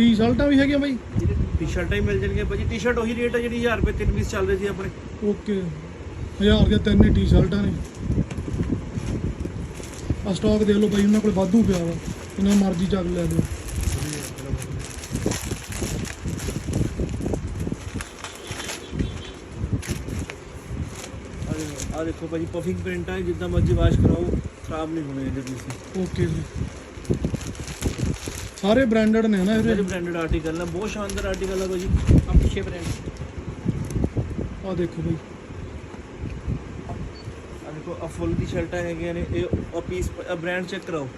ਟੀ-ਸ਼ਰਟਾਂ ਵੀ ਹੈਗੀਆਂ ਬਾਈ। ਟੀ-ਸ਼ਰਟਾਂ ਹੀ ਮਿਲ ਜਾਣਗੀਆਂ ਭਾਜੀ ਟੀ-ਸ਼ਰਟ ਉਹੀ ਰੇਟ ਹੈ ਜਿਹੜੀ 1000 ਰੁਪਏ ਤਿੰਨ ਪੀਸ ਚੱਲ ਰਹੇ ਸੀ ਆਪਣੇ। ਓਕੇ ਹਜ਼ਾਰ ਦੀਆਂ ਤਿੰਨ ਹੀ ਟੀ-ਸ਼ਰਟਾਂ ਨੇ। ਆ ਸਟਾਕ ਦੇਖ ਲਓ ਬਾਈ ਉਹਨਾਂ ਕੋਲ ਵਾਧੂ ਪਿਆ ਵਾ। ਇਹਨਾਂ ਮਰਜ਼ੀ ਚੱਕ ਲੈ ਲਿਓ। ਆ ਦੇਖੋ ਭਾਜੀ ਪਫਿੰਗ ਪ੍ਰਿੰਟ ਹੈ ਜਿੱਦਾਂ ਮਰਜ਼ੀ ਵਾਸ਼ ਕਰਾਓ ਖਰਾਬ ਨਹੀਂ ਹੋਣੇ ਇਹਦੇ ਪੀਸ ਓਕੇ ਜੀ। ਸਾਰੇ ਬ੍ਰਾਂਡਡ ਨੇ ਨਾ ਇਹਦੇ ਬ੍ਰਾਂਡਡ ਆਰਟੀਕਲ ਨੇ ਬਹੁਤ ਸ਼ਾਨਦਾਰ ਆਰਟੀਕਲ ਹੈ ਭਾਜੀ ਆ ਪਿੱਛੇ ਬ੍ਰਾਂਡ ਆ ਦੇਖੋ ਬਾਈ ਆ ਦੇਖੋ ਆ ਫੁੱਲ ਦੀ ਸ਼ਰਟਾਂ ਹੈਗੀਆਂ ਨੇ ਇਹ ਆ ਪੀਸ ਬ੍ਰਾਂਡ ਚੈੱਕ ਕਰਾਓ।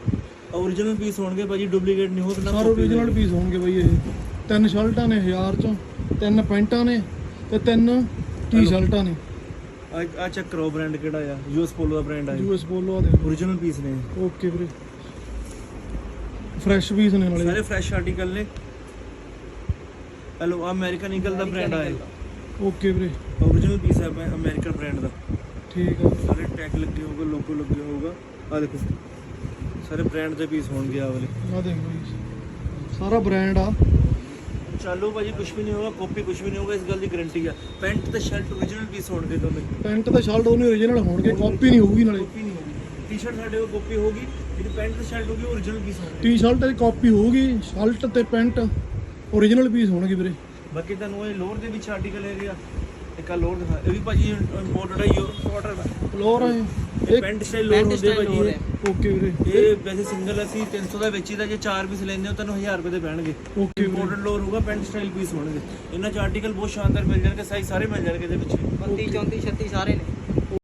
origignal ਪੀਸ ਹੋਣਗੇ ਭਾਜੀ ਡੁਪਲੀਕੇਟ ਨਹੀਂ ਹੋਊਗਾ ਸਾਰੇ ਓਰੀਜਨਲ ਪੀਸ ਹੋਣਗੇ? ਬਾਈ ਇਹ। ਤਿੰਨ ਸ਼ਰਟਾਂ ਨੇ 1000 ਚੋਂ ਤਿੰਨ ਪੈਂਟਾਂ ਨੇ ਤੇ ਤਿੰਨ ਟੀ-ਸ਼ਰਟਾਂ ਨੇ। ਆ ਆ ਚੈੱਕ ਕਰਾਓ ਬ੍ਰਾਂਡ ਕਿਹੜਾ ਆ ਯੂਐਸ ਪੋਲੋ ਦਾ ਬ੍ਰਾਂਡ ਆ ਯੂਐਸ ਬੋਲੋ ਆ ਦੇਖੋ। Origignal ਪੀਸ ਨੇ ਓਕੇ ਵੀਰੇ। ਫਰੈਸ਼ ਪੀਸ ਨੇ ਨਾਲੇ ਸਾਰੇ ਫਰੈਸ਼ ਆਰਟੀਕਲ ਨੇ। ਹੈਲੋ ਅਮਰੀਕਨ ਈਗਲ ਦਾ ਬ੍ਰਾਂਡ ਆ ਓਕੇ ਵੀਰੇ। Origignal ਪੀਸ ਹੈ ਅਮਰੀਕਨ ਬ੍ਰਾਂਡ ਦਾ। ਠੀਕ ਆ। ਸਾਰੇ ਟੈਗ ਲੱਗੇ ਹੋਊਗਾ ਲੋਗੋ ਲੱਗੇ ਹੋਊਗਾ। ਆ ਦੇਖੋ। ਸਾਰੇ ਬ੍ਰਾਂਡ ਦੇ ਪੀਸ ਹੋਣਗੇ ਆ ਵਾਲੇ। ਆ ਦੇਖ ਬਾਈ ਸਾਰਾ ਬ੍ਰਾਂਡ ਆ। ਚਾਲੂ ਭਾਜੀ ਕੁਝ ਵੀ ਨਹੀਂ ਹੋਗਾ ਕਾਪੀ ਕੁਝ ਵੀ ਨਹੀਂ ਹੋਗਾ ਇਸ ਗੱਲ ਦੀ ਗਾਰੰਟੀ ਆ। ਪੈਂਟ ਤੇ ਸ਼ਰਟ origignal ਪੀਸ ਹੋਣਗੇ ਦੋਨੇ। ਪੈਂਟ ਤੇ ਸ਼ਰਟ ਉਹਨੇ ਓਰੀਜਨਲ ਹੋਣਗੇ ਕਾਪੀ ਨਹੀਂ ਹੋਊਗੀ ਨਾਲੇ। ਕਾਪੀ ਨਹੀਂ ਹੋਗੀ ਟੀ-ਸ਼ਰਟ ਸਾਡੇ ਕੋਲ ਕਾਪੀ ਹੋਗੀ ਜਿਹੜੀ ਪੈਂਟ ਤੇ ਸ਼ਰਟ ਹੋਗੀ origignal ਪੀਸ ਹੋਣਗੇ ਟੀ-ਸ਼ਰਟ ਦੀ ਕਾਪੀ ਹੋਊਗੀ ਸ਼ਰਟ ਤੇ ਪੈਂਟ ਓਰੀਜਨਲ ਪੀਸ ਹੋਣਗੇ ਵੀਰੇ। ਬਾਕੀ ਤੁਹਾਨੂੰ ਇਹ ਲੋਅਰ ਦੇ ਵਿੱਚ ਆਰਟੀਕਲ ਹੈਗੇ ਆ ਇੱਕ ਆ ਲੋਅਰ ਦਿਖਾ ਇਹ ਵੀ ਭਾਜੀ ਇੰਪੋਰਟਡ ਹੈ ਯੂਰਪ ਆਰਡਰ ਦਾ। ਲੋਰ ਆ ਇਹ। ਪੈਂਟ ਸਟਾਈਲ ਲੋਅਰ ਪੈਂਟ ਹੁੰਦੇ ਭਾਜੀ ਲੋਅਰ ਇਹ। ਹੈ। ਓਕੇ ਵੀਰੇ। ਇਹ ਵੈਸੇ ਸਿੰਗਲ ਅਸੀਂ 300 ਦਾ ਵੇਚੀਦਾ ਜੇ 4 ਪੀਸ ਲੈਂਦੇ ਹੋ ਤੁਹਾਨੂੰ 1000 ਰੁਪਏ ਦੇ ਪੈਣਗੇ। ਓਕੇ ਵੀਰੇ। ਇੰਪੋਰਟਡ ਲੋਅਰ ਹੋਊਗਾ ਪੈਂਟ ਸਟਾਈਲ ਪੀਸ ਹੋਣਗੇ। ਇਹਨਾਂ ਚ ਆਰਟੀਕਲ ਬਹੁਤ ਸ਼ਾਨਦਾਰ ਮਿਲ ਜਾਣਗੇ ਸਾਈਜ਼ ਸਾਰੇ ਮਿਲ ਜਾਣਗੇ ਇਹਦੇ ਵਿੱਚ। 32 34 36 ਸਾਰੇ ਨੇ।